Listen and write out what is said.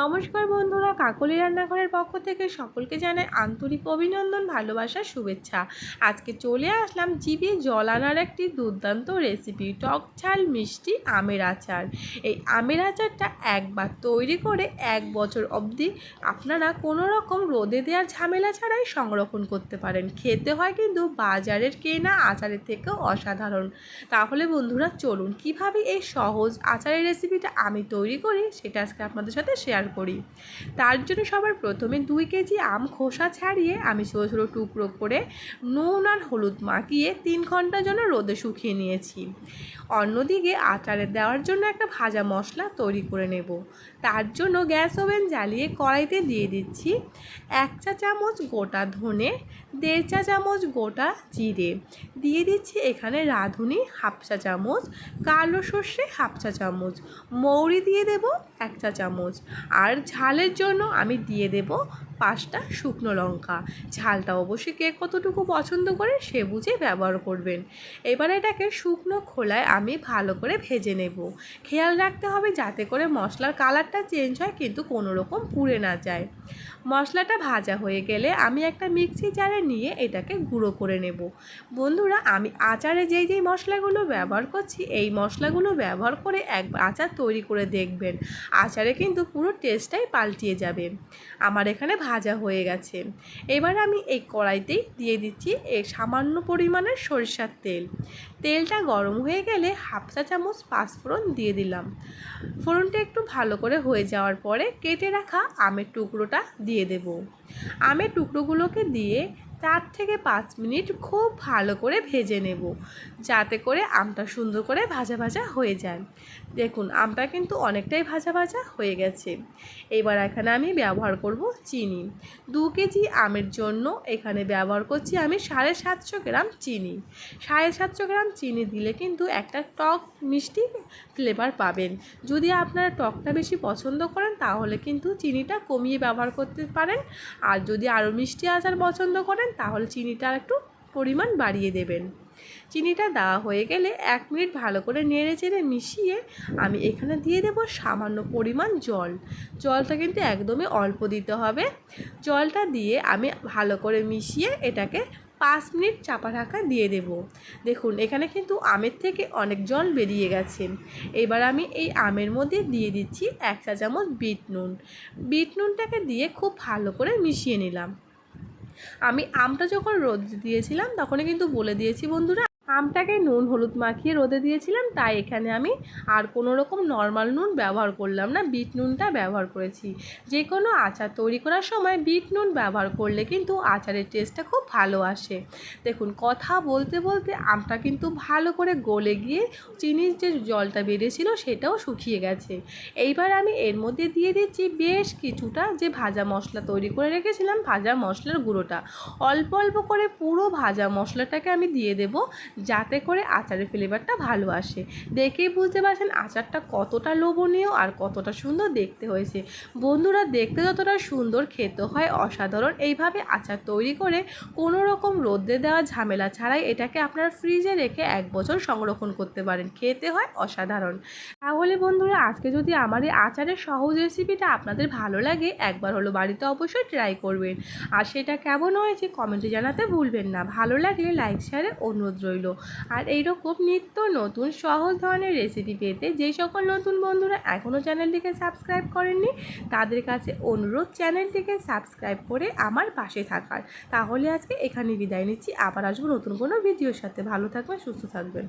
নমস্কার বন্ধুরা, কাকলি রান্নাঘরের পক্ষ থেকে সকলকে জানাই আন্তরিক অভিনন্দন ভালোবাসার শুভেচ্ছা। আজকে চলে আসলাম জিভে জল আনার একটি দুর্দান্ত রেসিপি টক ঝাল মিষ্টি আমের আচার। এই আমের আচারটা একবার তৈরি করে এক বছর অবধি আপনারা কোনো রকম রোদে দেওয়ার ঝামেলা ছাড়াই সংরক্ষণ করতে পারেন। খেতে হয় কিন্তু বাজারের কেনা আচারের থেকেও অসাধারণ। তাহলে বন্ধুরা, চলুন কীভাবে এই সহজ আচারের রেসিপিটা আমি তৈরি করি, সেটা আজকে আপনাদের সাথে শেয়ার করি। তার জন্য সবার প্রথমে দুই কেজি আম খোসা ছাড়িয়ে আমি ছোটো ছোটো টুকরো করে নুন আর হলুদ মাখিয়ে তিন ঘণ্টার জন্য রোদে শুকিয়ে নিয়েছি। অন্যদিকে আচারে দেওয়ার জন্য একটা ভাজা মশলা তৈরি করে নেব। তার জন্য গ্যাস ওভেন জ্বালিয়ে কড়াইতে দিয়ে দিচ্ছি এক চা চামচ গোটা ধনে, দেড় চা চামচ গোটা জিরে। দিয়ে দিচ্ছি এখানে রাঁধুনি হাফ চা চামচ, কালো সর্ষে হাফ চা চামচ, মৌরি দিয়ে দেব এক চা চামচ। আর ঝালের জন্য আমি দিয়ে দেব পাঁচটা শুকনো লঙ্কা। ঝালটা অবশ্যই কে কতটুকু পছন্দ করে সে বুঝে ব্যবহার করবেন। এবার এটাকে শুকনো খোলায় আমি ভালো করে ভেজে নেব। খেয়াল রাখতে হবে যাতে করে মশলার কালারটা চেঞ্জ হয় কিন্তু কোনো রকম পুড়ে না যায়। মশলাটা ভাজা হয়ে গেলে আমি একটা মিক্সি জারে নিয়ে এটাকে গুঁড়ো করে নেব। বন্ধুরা, আমি আচারে যেই যেই মশলাগুলো ব্যবহার করছি, এই মশলাগুলো ব্যবহার করে একবার আচার তৈরি করে দেখবেন। আচারে কিন্তু পুরো টেস্টটাই পাল্টিয়ে যাবে। আমার এখানে ভাজা হয়ে গেছে। এবার আমি এই কড়াইতেই দিয়ে দিচ্ছি এই সামান্য পরিমাণের সরিষার তেল। তেলটা গরম হয়ে গেলে হাফ চা চামচ পাঁচফোড়ন দিয়ে দিলাম। ফোড়নটা একটু ভালো করে হয়ে যাওয়ার পরে কেটে রাখা আমের টুকরোটা দিয়ে দেব। আমের টুকরোগুলোকে দিয়ে চার থেকে পাঁচ মিনিট খুব ভালো করে ভেজে নেব, যাতে করে আমটা সুন্দর করে ভাজা ভাজা হয়ে যায়। দেখুন, আমটা কিন্তু অনেকটাই ভাজা ভাজা হয়ে গেছে। এবার এখানে আমি ব্যবহার করব চিনি। দু কেজি আমের জন্য এখানে ব্যবহার করছি আমি সাড়ে সাতশো গ্রাম চিনি। সাড়ে সাতশো গ্রাম চিনি দিলে কিন্তু একটা টক মিষ্টি ফ্লেভার পাবেন। যদি আপনারা টকটা বেশি পছন্দ করেন, তাহলে কিন্তু চিনিটা কমিয়ে ব্যবহার করতে পারেন। আর যদি আরও মিষ্টি আচার পছন্দ করেন তাহলে চিনিটা একটু পরিমাণ বাড়িয়ে দেবেন। চিনিটা দেওয়া হয়ে গেলে এক মিনিট ভালো করে নেড়ে চেড়ে মিশিয়ে আমি এখানে দিয়ে দেবো সামান্য পরিমাণ জল। জলটা কিন্তু একদমই অল্প দিতে হবে। জলটা দিয়ে আমি ভালো করে মিশিয়ে এটাকে পাঁচ মিনিট চাপা ঢাকা দিয়ে দেব। দেখুন, এখানে কিন্তু আমের থেকে অনেক জল বেরিয়ে গেছে। এবার আমি এই আমের মধ্যে দিয়ে দিচ্ছি এক চা চামচ বিট নুন। বিট নুনটাকে দিয়ে খুব ভালো করে মিশিয়ে নিলাম। আমি আমটা যখন রোদ দিয়েছিলাম তখনই কিন্তু বলে দিয়েছি বন্ধুরা আমটাকে নুন হলুদ মাখিয়ে রোদে দিয়েছিলাম, তাই এখানে আমি আর কোনো রকম নর্মাল নুন ব্যবহার করলাম না। বিট নুনটা ব্যবহার করেছি। যে কোনো আচার তৈরি করার সময় বিট নুন ব্যবহার করলে কিন্তু আচারের টেস্টটা খুব ভালো আসে। দেখুন, কথা বলতে বলতে আমটা কিন্তু ভালো করে গলে গিয়ে চিনির যে জলটা বেরিয়েছিল সেটাও শুকিয়ে গেছে। এইবার আমি এর মধ্যে দিয়ে দিচ্ছি বেশ কিছুটা যে ভাজা মশলা তৈরি করে রেখেছিলাম, ভাজা মশলার গুঁড়োটা। অল্প অল্প করে পুরো ভাজা মশলাটাকে আমি দিয়ে দেবো। যাতে করে আচারের ফ্লেভারটা ভালো আসে। দেখেই বুঝতে পারছেন আচারটা কতটা লোভনীয় আর কতটা সুন্দর দেখতে হয়েছে। বন্ধুরা, দেখতে যতটা সুন্দর খেতে হয় অসাধারণ। এইভাবে আচার তৈরি করে কোনো রকম রোদ্রে দেওয়া ঝামেলা ছাড়াই এটাকে আপনার ফ্রিজে রেখে এক বছর সংরক্ষণ করতে পারেন। খেতে হয় অসাধারণ। তাহলে বন্ধুরা, আজকে যদি আমার এই আচারের সহজ রেসিপিটা আপনাদের ভালো লাগে, একবার হলো বাড়িতে অবশ্যই ট্রাই করবেন। আর সেটা কেমন হয়েছে কমেন্টে জানাতে ভুলবেন না। ভালো লাগলে লাইক শেয়ারে অনুরোধ রইল। আর এইরকম নিত্য নতুন সহজ ধরনের রেসিপি পেতে যে সকল নতুন বন্ধুরা এখনও চ্যানেলটিকে সাবস্ক্রাইব করেননি, তাদের কাছে অনুরোধ চ্যানেলটিকে সাবস্ক্রাইব করে আমার পাশে থাকার। তাহলে আজকে এখানে বিদায় নিচ্ছি। আবার আসব নতুন কোনো ভিডিওর সাথে। ভালো থাকবেন, সুস্থ থাকবেন।